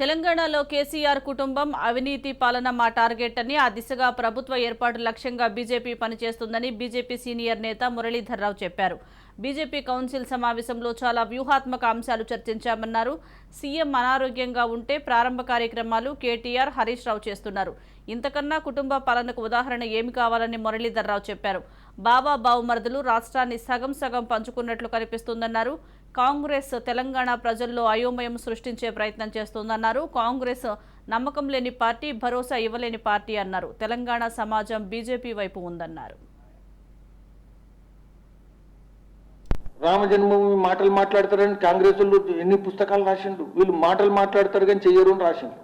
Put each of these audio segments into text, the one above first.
తెలంగాణలో కేసీఆర్ కుటుంబం అవినీతి పాలన మా టార్గెట్ అని ఆ దిశగా ప్రభుత్వ ఏర్పాటు లక్ష్యంగా బీజేపీ పనిచేస్తుందని బీజేపీ సీనియర్ నేత మురళీధర్రావు చెప్పారు. బీజేపీ కౌన్సిల్ సమావేశంలో చాలా వ్యూహాత్మక అంశాలు చర్చించామన్నారు. సీఎం అనారోగ్యంగా ఉంటే ప్రారంభ కార్యక్రమాలు కేటీఆర్ హరీష్ రావు చేస్తున్నారు. ఇంతకన్నా కుటుంబ పాలనకు ఉదాహరణ ఏమి కావాలని మురళీధర్రావు చెప్పారు. బాబా బావుమరుదులు రాష్ట్రాన్ని సగం సగం పంచుకున్నట్లు కనిపిస్తుందన్నారు. కాంగ్రెస్ తెలంగాణ ప్రజల్లో అయోమయం సృష్టించే ప్రయత్నం చేస్తోందన్నారు. కాంగ్రెస్ నమ్మకం లేని పార్టీ భరోసా ఇవ్వలేని పార్టీ అన్నారు. తెలంగాణ సమాజం బీజేపీ వైపు ఉందన్నారు. రామ జన్మభూమి మాటలు మాట్లాడతారని కాంగ్రెస్ వాళ్ళు ఎన్ని పుస్తకాలు రాసిండు వీళ్ళు మాటలు మాట్లాడతారు కానీ చెయ్యరు అని రాసిండు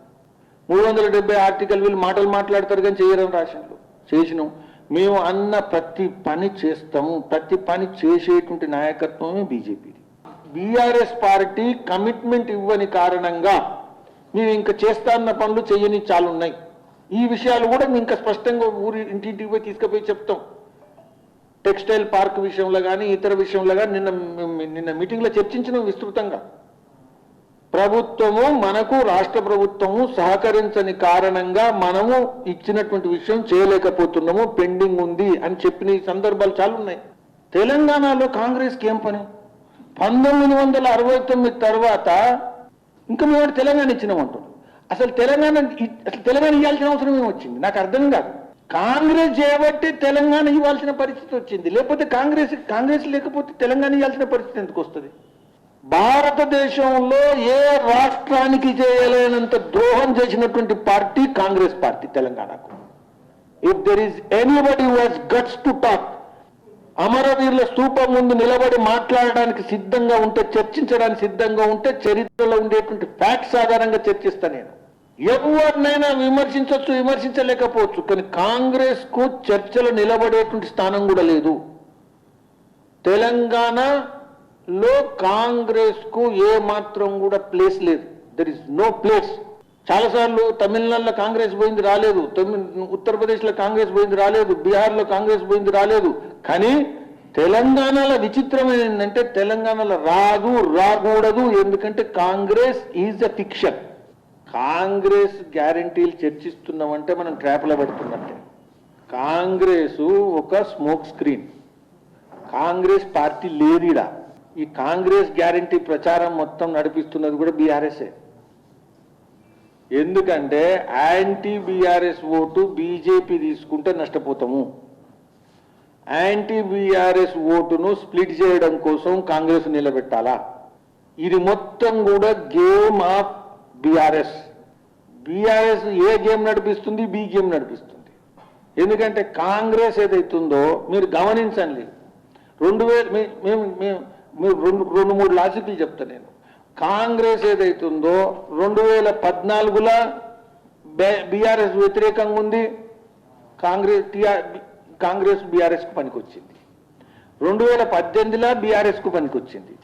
మూడు వందల డెబ్బై ఆర్టికల్ వీళ్ళు మాటలు మాట్లాడతారు కానీ చెయ్యరు అని రాసిండు చేసినాం. మేము అన్న ప్రతి పని చేస్తాము. ప్రతి పని చేసేటువంటి నాయకత్వమే బీజేపీ. బీఆర్ఎస్ పార్టీ కమిట్మెంట్ ఇవ్వని కారణంగా మేము ఇంకా చేస్తా అన్న పనులు చేయని చాలా ఉన్నాయి ఈ విషయాలు కూడా మేము ఇంకా స్పష్టంగా ఊరి ఇంటింటికి పోయి తీసుకుపోయి చెప్తాం. టెక్స్టైల్ పార్క్ విషయంలో కానీ ఇతర విషయంలో కానీ నిన్న నిన్న మీటింగ్లో చర్చించినాం విస్తృతంగా. ప్రభుత్వము మనకు రాష్ట్ర ప్రభుత్వము సహకరించని కారణంగా మనము ఇచ్చినటువంటి విషయం చేయలేకపోతున్నాము పెండింగ్ ఉంది అని చెప్పిన ఈ సందర్భాలు చాలా ఉన్నాయి తెలంగాణలో కాంగ్రెస్కి ఏం పని? పంతొమ్మిది వందల అరవై తొమ్మిది తర్వాత ఇంకా మేము తెలంగాణ ఇచ్చినామంటాం అసలు తెలంగాణ అసలు తెలంగాణ ఇవ్వాల్సిన అవసరం ఏమి వచ్చింది? నాకు అర్థం కాదు. కాంగ్రెస్ చేయబట్టి తెలంగాణ ఇవ్వాల్సిన పరిస్థితి వచ్చింది. లేకపోతే కాంగ్రెస్ కాంగ్రెస్ లేకపోతే తెలంగాణ ఇవ్వాల్సిన పరిస్థితి ఎందుకు వస్తుంది? భారతదేశంలో ఏ రాష్ట్రానికి చేయలేనంత ద్రోహం చేసినటువంటి పార్టీ కాంగ్రెస్ పార్టీ తెలంగాణకు. If there is anybody was guts to talk అమరవీరుల స్థూపం ముందు నిలబడి మాట్లాడడానికి సిద్ధంగా ఉంటే చర్చించడానికి సిద్ధంగా ఉంటే చరిత్రలో ఉండేటువంటి ఫ్యాక్ట్స్ ఆధారంగా చర్చిస్తా నేను. ఎవరినైనా విమర్శించవచ్చు విమర్శించలేకపోవచ్చు కానీ కాంగ్రెస్కు చర్చలు నిలబడేటువంటి స్థానం కూడా లేదు. తెలంగాణలో కాంగ్రెస్కు ఏ మాత్రం కూడా ప్లేస్ లేదు. దర్ ఇస్ నో ప్లేస్ చాలాసార్లు తమిళనాడులో కాంగ్రెస్ పోయింది రాలేదు తమిళ ఉత్తరప్రదేశ్లో కాంగ్రెస్ పోయింది రాలేదు బీహార్లో కాంగ్రెస్ పోయింది రాలేదు కానీ తెలంగాణలో విచిత్రమైన ఏంటంటే తెలంగాణలో రాదు రాకూడదు. ఎందుకంటే Congress is a fiction. Congress గ్యారంటీలు చర్చిస్తున్నామంటే మనం ట్రాప్లో పడుతున్నట్టే కాంగ్రెస్ ఒక స్మోక్ స్క్రీన్. కాంగ్రెస్ పార్టీ లేదిడా. ఈ కాంగ్రెస్ గ్యారంటీ ప్రచారం మొత్తం నడిపిస్తున్నది కూడా బీఆర్ఎస్ఏ. ఎందుకంటే యాంటీ బీఆర్ఎస్ ఓటు బీజేపీ తీసుకుంటే నష్టపోతాము. యాంటీ బీఆర్ఎస్ ఓటును స్ప్లిట్ చేయడం కోసం కాంగ్రెస్ నిలబెట్టాలా? ఇది మొత్తం కూడా game of BRS BRS A game నడిపిస్తుంది బి గేమ్ నడిపిస్తుంది. ఎందుకంటే కాంగ్రెస్ ఏదైతుందో మీరు గమనించండి. రెండు వేల మేము మేము రెండు రెండు మూడు లాజిక్లు చెప్తా నేను. కాంగ్రెస్ ఏదైతుందో రెండు వేల పద్నాలుగులో బీఆర్ఎస్ వ్యతిరేకంగా ఉంది. కాంగ్రెస్ టీఆర్ కాంగ్రెస్ బీఆర్ఎస్కు పనికొచ్చింది. రెండు వేల పద్దెనిమిదిలో బీఆర్ఎస్కు పనికొచ్చింది.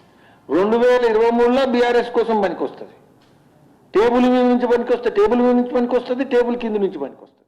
రెండు వేల ఇరవై మూడులో బీఆర్ఎస్ కోసం పనికొస్తుంది. టేబుల్ మీద నుంచి పనికొస్తే టేబుల్ మీద నుంచి పనికొస్తుంది టేబుల్ కింద నుంచి పనికొస్తుంది.